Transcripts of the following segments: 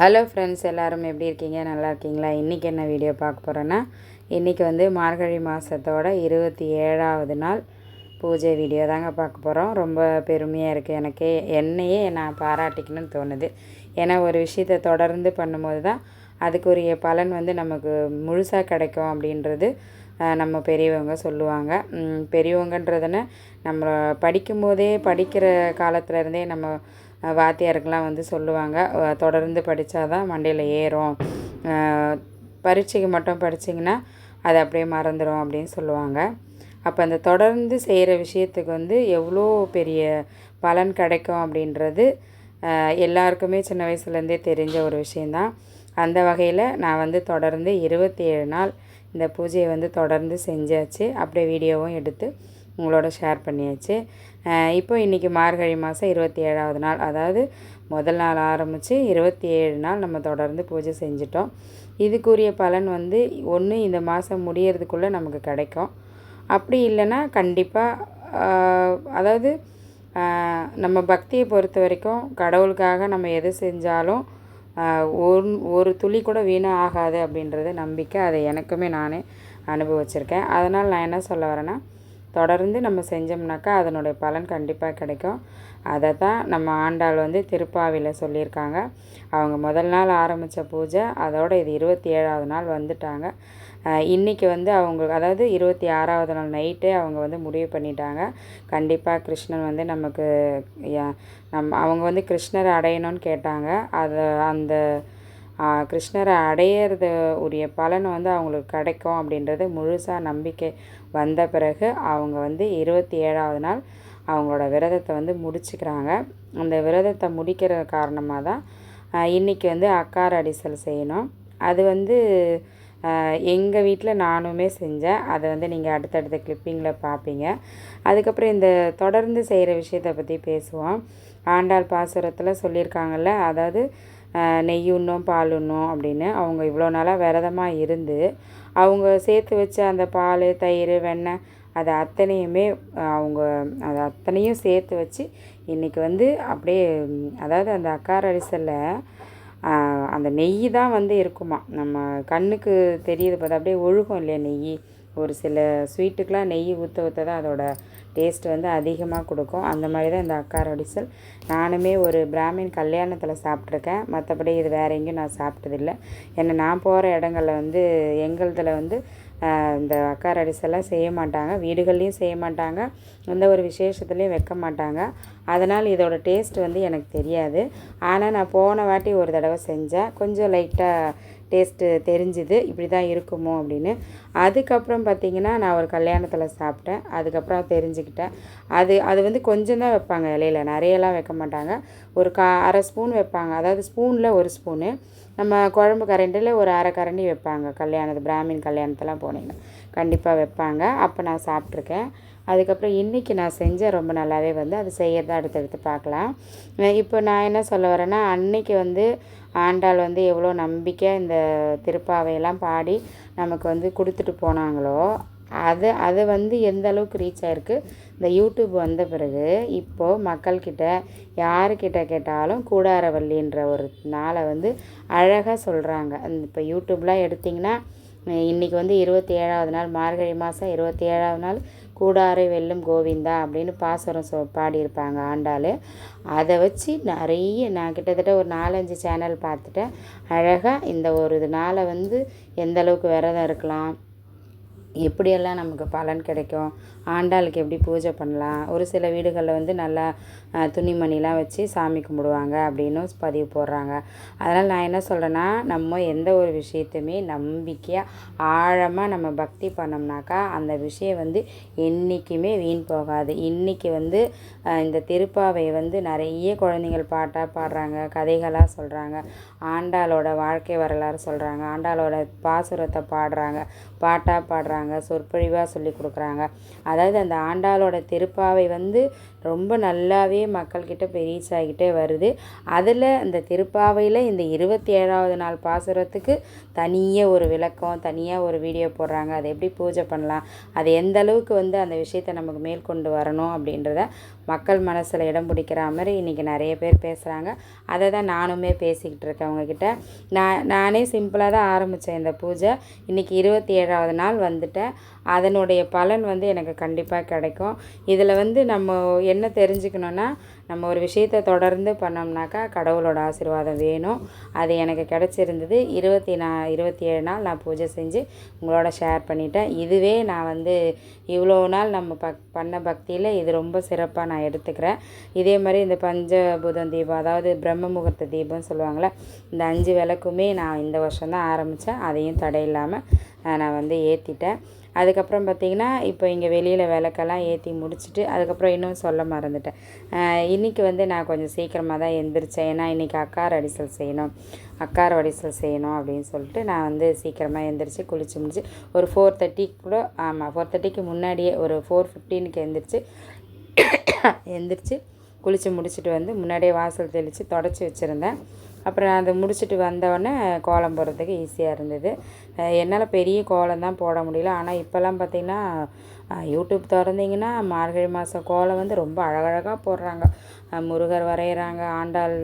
Hello friends எல்லோரும் எப்படி இருக்கீங்க? நல்லா இருக்கீங்களா? இன்றைக்கி என்ன வீடியோ பார்க்க போகிறேன்னா இன்றைக்கி வந்து மார்கழி மாதத்தோட இருபத்தி ஏழாவது நாள் பூஜை வீடியோ தாங்க பார்க்க போகிறோம் ரொம்ப பெருமையாக இருக்குது எனக்கு என்னையே நான் பாராட்டிக்கணும்னு தோணுது. ஏன்னா ஒரு விஷயத்தை தொடர்ந்து பண்ணும்போது தான் அதுக்குரிய பலன் வந்து நமக்கு முழுசாக கிடைக்கும் அப்படின்றது நம்ம பெரியவங்க சொல்லுவாங்க. பெரியவங்கன்றதுன்னு நம்ம படிக்கும்போதே படிக்கிற காலத்துலேருந்தே நம்ம வாத்தியாருக்கெலாம் வந்து சொல்லுவாங்க தொடர்ந்து தொடர்ந்து படித்தாதான் மண்டையில் ஏறும். பரீட்சைக்கு மட்டும் படிச்சிங்கன்னா அது அப்படியே மறந்துடும் அப்படின்னு சொல்லுவாங்க. அப்போ அந்த தொடர்ந்து செய்கிற விஷயத்துக்கு வந்து எவ்வளோ பெரிய பலன் கிடைக்கும் அப்படின்றது எல்லாருக்குமே சின்ன வயசுலேருந்தே தெரிஞ்ச ஒரு விஷயந்தான் அந்த வகையில் நான் வந்து தொடர்ந்து இருபத்தி ஏழு நாள் இந்த பூஜையை வந்து தொடர்ந்து செஞ்சாச்சு. அப்படியே வீடியோவும் எடுத்து உங்களோட ஷேர் பண்ணியாச்சு. இப்போ இன்றைக்கி மார்கழி மாதம் இருபத்தி ஏழாவது நாள். அதாவது முதல் நாள் ஆரம்பித்து இருபத்தி ஏழு நாள் நம்ம தொடர்ந்து பூஜை செஞ்சிட்டோம். இதுக்குரிய பலன் வந்து ஒன்று இந்த மாதம் முடியறதுக்குள்ளே நமக்கு கிடைக்கும். அப்படி இல்லைன்னா கண்டிப்பாக அதாவது நம்ம பக்தியை பொறுத்த வரைக்கும் கடவுளுக்காக நம்ம எது செஞ்சாலும் ஒரு ஒரு துளி கூட வீணாக ஆகாது அப்படின்றது நம்பிக்கை. அதை எனக்குமே நானே அனுபவிச்சிருக்கேன். அதனால் நான் என்ன சொல்ல வரேன்னா தொடர்ந்து நம்ம செஞ்சோம்னாக்கா அதனுடைய பலன் கண்டிப்பாக கிடைக்கும். அதை தான் நம்ம ஆண்டாள் வந்து திருப்பாவியில் சொல்லியிருக்காங்க. அவங்க முதல் நாள் ஆரம்பித்த பூஜை அதோட இது இருபத்தி ஏழாவது நாள் வந்துட்டாங்க. இன்றைக்கி வந்து அவங்க அதாவது இருபத்தி ஆறாவது நாள் நைட்டே அவங்க வந்து முடிவு பண்ணிட்டாங்க. கண்டிப்பாக கிருஷ்ணன் வந்து நமக்கு யா- நம் அவங்க வந்து கிருஷ்ணரை அடையணும்னு கேட்டாங்க. அதை அந்த கிருஷ்ணரை அடையிறது உரிய பலன் வந்து அவங்களுக்கு கிடைக்கும் அப்படின்றது முழுசாக நம்பிக்கை வந்த பிறகு அவங்க வந்து இருபத்தி ஏழாவது நாள் அவங்களோட விரதத்தை வந்து முடிச்சுக்கிறாங்க. அந்த விரதத்தை முடிக்கிற காரணமாக தான் இன்றைக்கி இன்னைக்கு வந்து அக்கார் அடிசல் செய்யணும். அது வந்து எங்கள் வீட்டில் நானுமே செஞ்சேன். அதை வந்து நீங்கள் அடுத்தடுத்த கிளிப்பிங்கில் பார்ப்பீங்க அதுக்கப்புறம் இந்த தொடர்ந்து செய்கிற விஷயத்தை பற்றி பேசுவோம். ஆண்டாள் பாசுரத்தில் சொல்லியிருக்காங்கல்ல அதாவது நெய் உண்ணும் பால் உண்ணும் அப்படின்னு அவங்க இவ்வளோ நாளாக விரதமாக இருந்து அவங்க சேர்த்து வச்ச அந்த பால் தயிர் வெண்ணெய் அது அத்தனையுமே அவங்க அது அத்தனையும் சேர்த்து வச்சு இன்றைக்கி வந்து அப்படியே அதாவது அந்த அக்கார் அரிசலில் அந்த நெய் தான் வந்து இருக்குமா. நம்ம கண்ணுக்கு தெரியுது பார்த்தா அப்படியே ஒழுகும் இல்லையா நெய்? ஒரு சில ஸ்வீட்டுக்கெலாம் நெய் ஊற்ற ஊற்ற தான் அதோட டேஸ்ட் வந்து அதிகமாக கொடுக்கும். அந்த மாதிரி தான் இந்த அக்கார அடிசல். நானுமே ஒரு பிராமின் கல்யாணத்தில் சாப்பிட்ருக்கேன் மற்றபடி இது வேறு எங்கேயும் நான் சாப்பிட்டதில்லை. ஏன்னா நான் போகிற இடங்களில் வந்து எங்களுதில் வந்து இந்த அக்கார் அடிசெல்லாம் செய்ய மாட்டாங்க. வீடுகள்லேயும் செய்ய மாட்டாங்க. எந்த ஒரு விசேஷத்துலேயும் வைக்க மாட்டாங்க. அதனால் இதோட டேஸ்ட் வந்து எனக்கு தெரியாது. ஆனால் நான் போன வாட்டி ஒரு தடவை செஞ்சேன். கொஞ்சம் லைட்டாக டேஸ்ட்டு தெரிஞ்சுது இப்படி தான் இருக்குமோ அப்படின்னு. அதுக்கப்புறம் பார்த்திங்கன்னா நான் ஒரு கல்யாணத்தில் சாப்பிட்டேன். அதுக்கப்புறம் தெரிஞ்சுக்கிட்டேன். அது அது வந்து கொஞ்சம் தான் வைப்பாங்க இலையில. நிறையலாம் வைக்க மாட்டாங்க. ஒரு கா அரை ஸ்பூன் வைப்பாங்க. அதாவது ஸ்பூனில் ஒரு ஸ்பூனு. நம்ம குழம்பு கரண்டியில் ஒரு அரை கரண்டி வைப்பாங்க. கல்யாணத்து பிராமின் கல்யாணத்தெல்லாம் போனீங்கன்னா. கண்டிப்பாக வைப்பாங்க. அப்போ நான் சாப்பிட்ருக்கேன் அதுக்கப்புறம் இன்றைக்கி நான் செஞ்சேன் ரொம்ப நல்லாவே வந்து அது செய்கிறத அடுத்தடுத்து பார்க்கலாம். இப்போ நான் என்ன சொல்ல வரேன்னா அன்னைக்கு வந்து ஆண்டாள் வந்து எவ்வளோ நம்பிக்கை இந்த திருப்பாவையெல்லாம் பாடி நமக்கு வந்து கொடுத்துட்டு போனாங்களோ அது அது வந்து எந்த அளவுக்கு ரீச் ஆயிருக்கு? இந்த யூடியூப் வந்த பிறகு இப்போது மக்கள்கிட்ட யாருக்கிட்ட கேட்டாலும் கூடாரவல்லின்ற ஒரு நாளை வந்து அழகாக சொல்கிறாங்க இப்போ யூடியூப்லாம் எடுத்திங்கன்னா இன்றைக்கி வந்து இருபத்தி ஏழாவது நாள் மார்கழி மாதம் இருபத்தி ஏழாவது நாள் கூடாரை வெல்லும் கோவிந்தா அப்படின்னு பாசுரம் சொ பாடியிருப்பாங்க ஆண்டாள். அதை வச்சு நிறைய நான் கிட்டத்தட்ட ஒரு நாலஞ்சு சேனல் பார்த்துட்டேன். அழகாக இந்த ஒரு நாளை வந்து எந்தளவுக்கு விரதம் இருக்கலாம் எப்படியெல்லாம் நமக்கு பலன் கிடைக்கும்? ஆண்டாளுக்கு எப்படி பூஜை பண்ணலாம்? ஒரு சில வீடுகளில் வந்து நல்லா துணிமணிலாம் வச்சு சாமி கும்பிடுவாங்க அப்படின்னும் பதிவு போடுறாங்க. அதனால் நான் என்ன சொல்கிறேன்னா நம்ம எந்த ஒரு விஷயத்தையுமே நம்பிக்கையாக ஆழமாக நம்ம பக்தி பண்ணோம்னாக்கா அந்த விஷயம் வந்து என்றைக்குமே வீண் போகாது. இன்றைக்கி வந்து இந்த திருப்பாவை வந்து நிறைய குழந்தைங்கள் பாட்டாக பாடுறாங்க கதைகளாக சொல்கிறாங்க ஆண்டாளோட வாழ்க்கை வரலாறு சொல்கிறாங்க ஆண்டாளோட பாசுரத்தை பாடுறாங்க பாட்டாக பாடுறாங்க. சொற்பொழிவாக சொல்லி கொடுக்குறாங்க. அதாவது அந்த ஆண்டாளோட திருப்பாவை வந்து ரொம்ப நல்லாவே மக்கள்கிட்ட போய் ரீச் ஆகிட்டே வருது. அதில் இந்த திருப்பாவையில் இந்த இருபத்தி ஏழாவது நாள் பாசுரத்துக்கு தனியாக ஒரு விளக்கம் தனியாக ஒரு வீடியோ போடுறாங்க. அதை எப்படி பூஜை பண்ணலாம்? அது எந்த அளவுக்கு வந்து அந்த விஷயத்தை நமக்கு மேற்கொண்டு வரணும் அப்படின்றத மக்கள் மனசில் இடம் பிடிக்கிற மாதிரி இன்றைக்கி நிறைய பேர் பேசுகிறாங்க அதை தான் நானுமே பேசிக்கிட்டு இருக்கேன் அவங்கக்கிட்ட நான் நானே சிம்பிளாக தான் ஆரம்பித்தேன் இந்த பூஜை. இன்றைக்கி இருபத்தி ஏழாவது நாள் வந்துட்டேன். அதனுடைய பலன் வந்து எனக்கு கண்டிப்பாக கிடைக்கும். இதில் வந்து நம்ம என்ன தெரிஞ்சுக்கணுன்னா நம்ம ஒரு விஷயத்தை தொடர்ந்து பண்ணோம்னாக்கா கடவுளோட ஆசீர்வாதம் வேணும். அது எனக்கு கிடச்சிருந்தது. இருபத்தி நா இருபத்தி ஏழு நாள் நான் பூஜை செஞ்சு உங்களோட ஷேர் பண்ணிட்டேன். இதுவே நான் வந்து இவ்வளோ நாள் நம்ம பக் பண்ண பக்தியில் இது ரொம்ப சிறப்பாக நான் எடுத்துக்கிறேன். இதே மாதிரி இந்த பஞ்சபூதம் தீபம் அதாவது பிரம்ம முகூர்த்த தீபம்னு சொல்லுவாங்கள்ல இந்த அஞ்சு விளக்குமே நான் இந்த வருஷம் தான் ஆரம்பித்தேன் அதையும் தடை இல்லாமல் நான் வந்து ஏற்றிட்டேன் அதுக்கப்புறம் பார்த்திங்கன்னா இப்போ இங்கே வெளியில் விளக்கெல்லாம் ஏற்றி முடிச்சுட்டு அதுக்கப்புறம் இன்னும் சொல்ல மறந்துட்டேன். இன்றைக்கி வந்து நான் கொஞ்சம் சீக்கிரமாக தான் எந்திரிச்சேன். ஏன்னா இன்றைக்கி அக்கார் அடிசல் செய்யணும். அக்கார் வடிசல் செய்யணும் அப்படின்னு சொல்லிட்டு நான் வந்து சீக்கிரமாக எழுந்திரிச்சு குளிச்சு முடிச்சு ஒரு ஃபோர் தேர்ட்டிக்கு கூட ஆமாம் ஃபோர் தேர்ட்டிக்கு முன்னாடியே ஒரு ஃபோர் ஃபிஃப்டீனுக்கு எழுந்திரிச்சு எந்திரிச்சு குளித்து முடிச்சுட்டு வந்து முன்னாடியே வாசல் தெளித்து தொடச்சி வச்சுருந்தேன். அப்புறம் அதை முடிச்சுட்டு வந்தோடனே கோலம் போடுறதுக்கு ஈஸியாக இருந்தது. என்னால் பெரிய கோலம் தான் போட முடியல. ஆனால் இப்போல்லாம் பார்த்திங்கன்னா யூடியூப் திறந்தீங்கன்னா மார்கழி மாதம் கோலம் வந்து ரொம்ப அழகழகாக போடுறாங்க. முருகர் வரைகிறாங்க ஆண்டாள்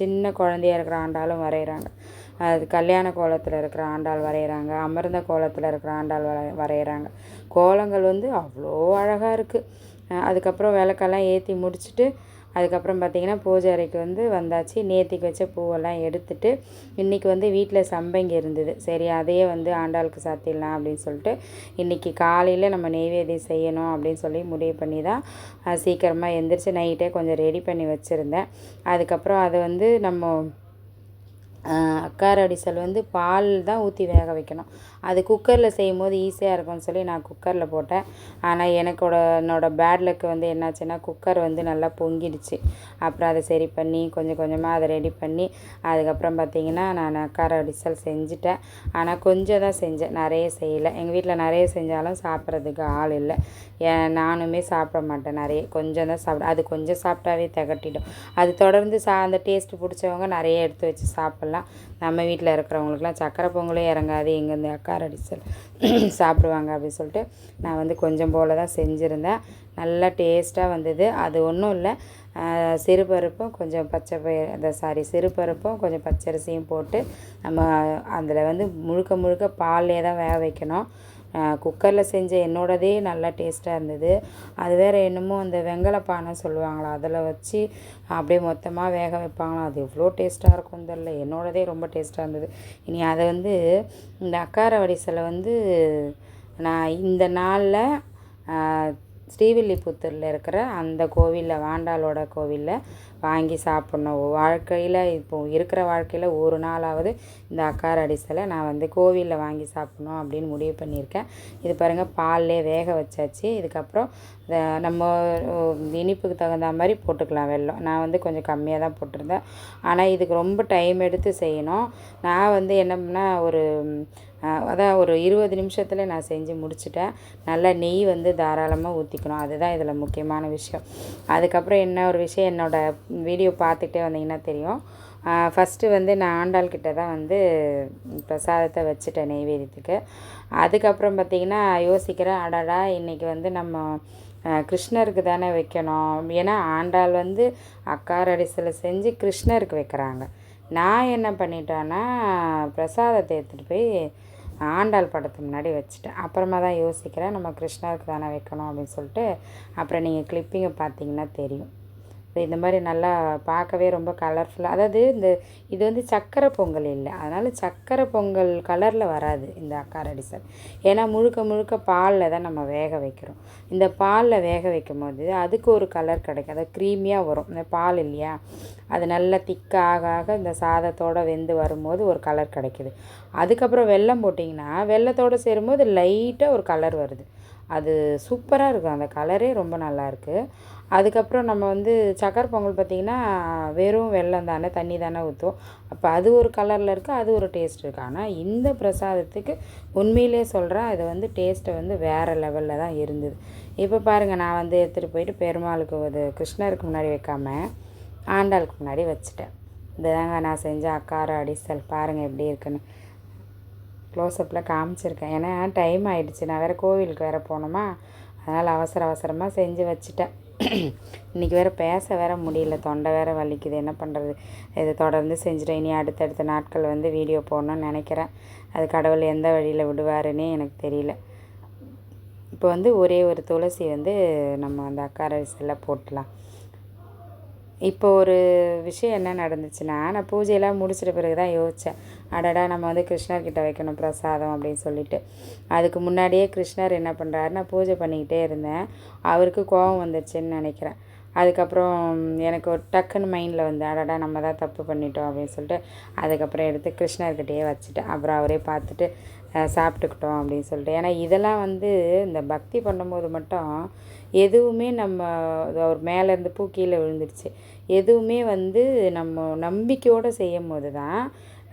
சின்ன குழந்தையாக இருக்கிற ஆண்டாளும் வரைகிறாங்க அது கல்யாண கோலத்தில் இருக்கிற ஆண்டாள் வரைகிறாங்க அமர்ந்த கோலத்தில் இருக்கிற ஆண்டாள் வரை வரைகிறாங்க கோலங்கள் வந்து அவ்வளோ அழகாக இருக்குது அதுக்கப்புறம் விளக்கெல்லாம் ஏற்றி முடிச்சுட்டு அதுக்கப்புறம் பார்த்திங்கன்னா பூஜை அறைக்கு வந்து வந்தாச்சு. நேத்திக்கு வச்ச பூவெல்லாம் எடுத்துட்டு இன்றைக்கி வந்து வீட்டில் சம்பங்கி இருந்தது. சரி அதையே வந்து ஆண்டாளுக்கு சாத்திடலாம் அப்படின்னு சொல்லிட்டு இன்றைக்கி காலையில் நம்ம நெய்வேதியம் செய்யணும் அப்படின்னு சொல்லி முடிவு பண்ணி தான் சீக்கிரமாக எந்திரிச்சு நைட்டே கொஞ்சம் ரெடி பண்ணி வச்சுருந்தேன். அதுக்கப்புறம் அதை வந்து நம்ம அக்காரடிசல் வந்து பால் தான் ஊற்றி வேக வைக்கணும். அது குக்கரில் செய்யும் போது ஈஸியாக இருக்கும்னு சொல்லி நான் குக்கரில் போட்டேன். ஆனால் எனக்கோட என்னோடய பேட் லக்கு வந்து என்னாச்சுன்னா குக்கர் வந்து நல்லா பொங்கிடுச்சு. அப்புறம் அதை சரி பண்ணி கொஞ்சம் கொஞ்சமாக அதை ரெடி பண்ணி அதுக்கப்புறம் பார்த்திங்கன்னா நான் அக்கார அடிசல் செஞ்சுட்டேன். ஆனால் கொஞ்சம் தான் செஞ்சேன். நிறைய செய்யலை. எங்கள் வீட்டில் நிறைய செஞ்சாலும் சாப்பிட்றதுக்கு ஆள் இல்லை. ஏன் நானுமே சாப்பிட மாட்டேன் நிறைய. கொஞ்சம் தான் சாப்பிட அது கொஞ்சம் சாப்பிட்டாவே திகட்டிடும். அது தொடர்ந்து சா அந்த டேஸ்ட்டு பிடிச்சவங்க நிறைய எடுத்து வச்சு சாப்பிட்லாம். நம்ம வீட்டில் இருக்கிறவங்களுக்குலாம் சக்கரை பொங்கலே இறங்காது. இங்கே இந்த அக்கா அடிசல் சாப்பிடுவாங்க அப்படின்னு சொல்லிட்டு நான் வந்து கொஞ்சம் போல் தான் செஞ்சுருந்தேன். நல்லா டேஸ்ட்டாக வந்தது. அது ஒன்றும் இல்லை. சிறுபருப்பும் கொஞ்சம் பச்சை பயிர் அந்த சாரி சிறுபருப்பும் கொஞ்சம் பச்சரிசியும் போட்டு நம்ம அதில் வந்து முழுக்க முழுக்க பால்லே தான் வேக வைக்கணும். குக்கரில் செஞ்ச என்னோடதே நல்லா டேஸ்ட்டாக இருந்தது. அது வேறு என்னமோ அந்த வெங்கல பானை சொல்லுவாங்களா அதில் வச்சு அப்படியே மொத்தமாக வேக வைப்பாங்களாம். அது எவ்வளோ டேஸ்ட்டாக இருக்கும் தெரில என்னோடதே ரொம்ப டேஸ்ட்டாக இருந்தது. இனி அதை வந்து இந்த அக்கார வடிசலை வந்து நான் இந்த நாளில் ஸ்ரீவில்லிபுத்தூரில் இருக்கிற அந்த கோவிலில் வாண்டாளோட கோவிலில் வாங்கி சாப்பிட்ணும். வாழ்க்கையில் இப்போது இருக்கிற வாழ்க்கையில் ஒரு நாளாவது இந்த அக்கார் அடிசலை நான் வந்து கோவிலில் வாங்கி சாப்பிட்ணும் அப்படின்னு முடிவு பண்ணியிருக்கேன். இது பாருங்கள் பால்லே வேக வச்சாச்சு. இதுக்கப்புறம் நம்ம இனிப்புக்கு தகுந்த மாதிரி போட்டுக்கலாம் வெல்லம். நான் வந்து கொஞ்சம் கம்மியாக தான் போட்டிருந்தேன். ஆனால் இதுக்கு ரொம்ப டைம் எடுத்து செய்யணும். நான் வந்து என்ன பண்ணால் ஒரு அதான் ஒரு இருபது நிமிஷத்தில் நான் செஞ்சு முடிச்சிட்டேன். நல்லா நெய் வந்து தாராளமாக ஊற்றிக்கணும் அதுதான் இதில் முக்கியமான விஷயம். அதுக்கப்புறம் என்ன ஒரு விஷயம் என்னோடய வீடியோ பார்த்துட்டே வந்தீங்கன்னா தெரியும். ஃபஸ்ட்டு வந்து நான் ஆண்டாள் கிட்ட தான் வந்து பிரசாதத்தை வச்சுட்டேன் நெய்வேதியத்துக்கு அதுக்கப்புறம் பார்த்திங்கன்னா யோசிக்கிறேன் அடடா இன்றைக்கி வந்து நம்ம கிருஷ்ணருக்கு தானே வைக்கணும். ஏன்னா ஆண்டாள் வந்து அக்கார் செஞ்சு கிருஷ்ணருக்கு வைக்கிறாங்க. நான் என்ன பண்ணிட்டேன்னா பிரசாதத்தை எடுத்துகிட்டு போய் ஆண்டாள் படத்து முன்னாடி வச்சுட்டேன். அப்புறமா தான் யோசிக்கிறேன் நம்ம கிருஷ்ணருக்கு தானே வைக்கணும் அப்படின்னு சொல்லிட்டு. அப்புறம் நீங்கள் கிளிப்பிங்கை பார்த்தீங்கன்னா தெரியும். இந்த மாதிரி நல்லா பார்க்கவே ரொம்ப கலர்ஃபுல்லாக அதாவது இந்த இது வந்து சக்கரை பொங்கல் இல்லை. அதனால் சக்கரை பொங்கல் கலரில் வராது இந்த அக்காரடிசல் ஏன்னா முழுக்க முழுக்க பாலில் தான் நம்ம வேக வைக்கிறோம். இந்த பாலில் வேக வைக்கும் போது அதுக்கு ஒரு கலர் கிடைக்கும். அதாவது க்ரீமியாக வரும். இந்த பால் இல்லையா? அது நல்லா திக்காக ஆக ஆக இந்த சாதத்தோடு வெந்து வரும்போது ஒரு கலர் கிடைக்கிது. அதுக்கப்புறம் வெல்லம் போட்டிங்கன்னா வெள்ளத்தோடு சேரும்போது லைட்டாக ஒரு கலர் வருது. அது சூப்பராக இருக்கும். அந்த கலரே ரொம்ப நல்லாயிருக்கு. அதுக்கப்புறம் நம்ம வந்து சக்கரை பொங்கல் பார்த்திங்கன்னா வெறும் வெல்லம் தானே தண்ணி தானே ஊற்றும் அப்போ அது ஒரு கலரில் இருக்குது அது ஒரு டேஸ்ட் இருக்குது ஆனால் இந்த பிரசாதத்துக்கு உண்மையிலே சொல்கிறேன் அது வந்து டேஸ்ட்டை வந்து வேறு லெவலில் தான் இருந்தது. இப்போ பாருங்கள் நான் வந்து எடுத்துகிட்டு போயிட்டு பெருமாளுக்கு ஒரு கிருஷ்ணருக்கு முன்னாடி வைக்காம ஆண்டாளுக்கு முன்னாடி வச்சுட்டேன். இதுதாங்க நான் செஞ்ச அக்கார அடிசல். பாருங்கள் எப்படி இருக்குன்னு. க்ளோஸ்அப்பில் காமிச்சிருக்கேன். ஏன்னா டைம் ஆகிடுச்சு நான் வேறு கோவிலுக்கு வேறு போகணுமா? அதனால் அவசர அவசரமாக செஞ்சு வச்சுட்டேன். இன்றைக்கி வேறு பேச வேற முடியல. தொண்டை வேற வலிக்குது. என்ன பண்ணுறது இதை தொடர்ந்து செஞ்சுட்டேன். இனி அடுத்தடுத்த நாட்கள் வந்து வீடியோ போடணும்னு நினைக்கிறேன். அது கடவுள் எந்த வழியில் விடுவாருன்னே எனக்கு தெரியல. இப்போ வந்து ஒரே ஒரு துளசி வந்து நம்ம அந்த அக்காரரிசியில் போட்டலாம். இப்போ ஒரு விஷயம் என்ன நடந்துச்சுன்னா நான் பூஜையெல்லாம் முடிச்சிட்ட பிறகு தான் யோசித்தேன் அடடா நம்ம வந்து கிருஷ்ணர்கிட்ட வைக்கணும் பிரசாதம் அப்படின்னு சொல்லிட்டு. அதுக்கு முன்னாடியே கிருஷ்ணர் என்ன பண்ணுறாரு நான் பூஜை பண்ணிக்கிட்டே இருந்தேன். அவருக்கு கோபம் வந்துருச்சுன்னு நினைக்கிறேன். அதுக்கப்புறம் எனக்கு ஒரு டக்குன்னு மைண்டில் வந்து அடடா நம்ம தான் தப்பு பண்ணிட்டோம் அப்படின்னு சொல்லிட்டு அதுக்கப்புறம் எடுத்து கிருஷ்ணர்கிட்டயே வச்சுட்டேன் அப்புறம் அவரே பார்த்துட்டு சாப்பிட்டுக்கிட்டோம் அப்படின்னு சொல்லிட்டு. ஏன்னா இதெல்லாம் வந்து இந்த பக்தி பண்ணும்போது மட்டும் எதுவுமே நம்ம அவர் மேலேருந்து பூ கீழே விழுந்துடுச்சு எதுவுமே வந்து நம்ம நம்பிக்கையோடு செய்யும் போது தான்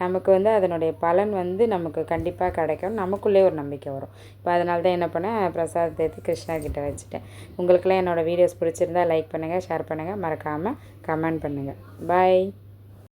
நமக்கு வந்து அதனுடைய பலன் வந்து நமக்கு கண்டிப்பாக கிடைக்கும். நமக்குள்ளே ஒரு நம்பிக்கை வரும். இப்போ அதனால தான் என்ன பண்ணேன்? பிரசாதத்தை எடுத்து கிருஷ்ணா கிட்ட வச்சுட்டேன். உங்களுக்கெல்லாம் என்னோடய வீடியோஸ் பிடிச்சிருந்தா லைக் பண்ணுங்கள் ஷேர் பண்ணுங்கள் மறக்காமல் கமெண்ட் பண்ணுங்கள் பாய்